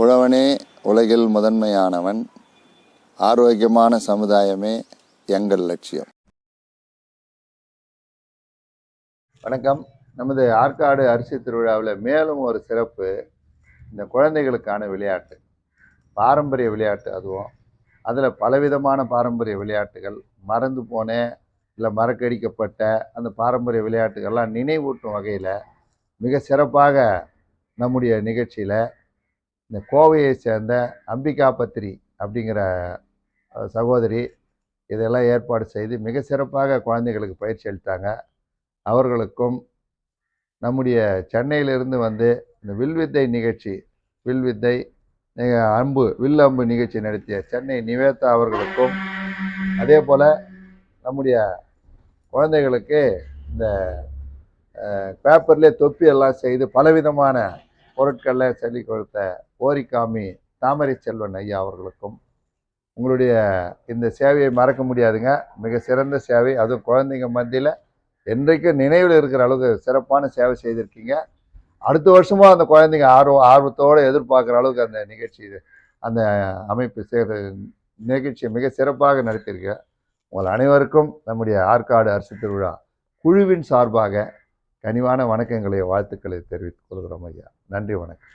உழவனே உலகில் முதன்மையானவன் ஆரோக்கியமான சமுதாயமே எங்கள் லட்சியம். வணக்கம். நமது ஆற்காடு அரிசி திருவிழாவில் மேலும் ஒரு சிறப்பு இந்த குழந்தைகளுக்கான விளையாட்டு. பாரம்பரிய விளையாட்டு அதுவும். அதில் பலவிதமான பாரம்பரிய விளையாட்டுகள் மறந்து போன இல்லை மறக்கடிக்கப்பட்ட அந்த பாரம்பரிய விளையாட்டுகள்லாம் நினைவூட்டும் வகையில் மிக சிறப்பாக நம்முடைய நிகழ்ச்சியில் இந்த கோவையை சேர்ந்த அம்பிகா பத்திரி அப்படிங்கிற சகோதரி இதெல்லாம் ஏற்பாடு செய்து மிக சிறப்பாக குழந்தைகளுக்கு பயிற்சி அளித்தாங்க. அவர்களுக்கும் நம்முடைய சென்னையிலிருந்து வந்து இந்த வில்வித்தை நிகழ்ச்சி வில்வித்தை அம்பு வில் அம்பு நிகழ்ச்சி நடத்திய சென்னை நிவேதா அவர்களுக்கும் அதே போல் நம்முடைய குழந்தைகளுக்கு இந்த பேப்பர்லேயே தொப்பி எல்லாம் செய்து பலவிதமான பொருட்களில் சொல்லிக் கொடுத்த ஓரிக்காமி தாமரை செல்வன் ஐயா அவர்களுக்கும் உங்களுடைய இந்த சேவையை மறக்க முடியாதுங்க. மிக சிறந்த சேவை. அதுவும் குழந்தைங்க மத்தியில் என்றைக்கும் நினைவில் இருக்கிற அளவுக்கு சிறப்பான சேவை செய்திருக்கீங்க. அடுத்த வருஷமும் அந்த குழந்தைங்க ஆர்வம் ஆர்வத்தோடு எதிர்பார்க்குற அளவுக்கு அந்த நிகழ்ச்சி அந்த அமைப்பு சேர நிகழ்ச்சியை மிக சிறப்பாக நடத்தியிருக்க. உங்கள் அனைவருக்கும் நம்முடைய ஆற்காடு அரசு திருவிழா குழுவின் சார்பாக கனிவான வணக்கங்களை வாழ்த்துக்களை தெரிவித்துக் கொள்கிறோம் ஐயா. நன்றி வணக்கம்.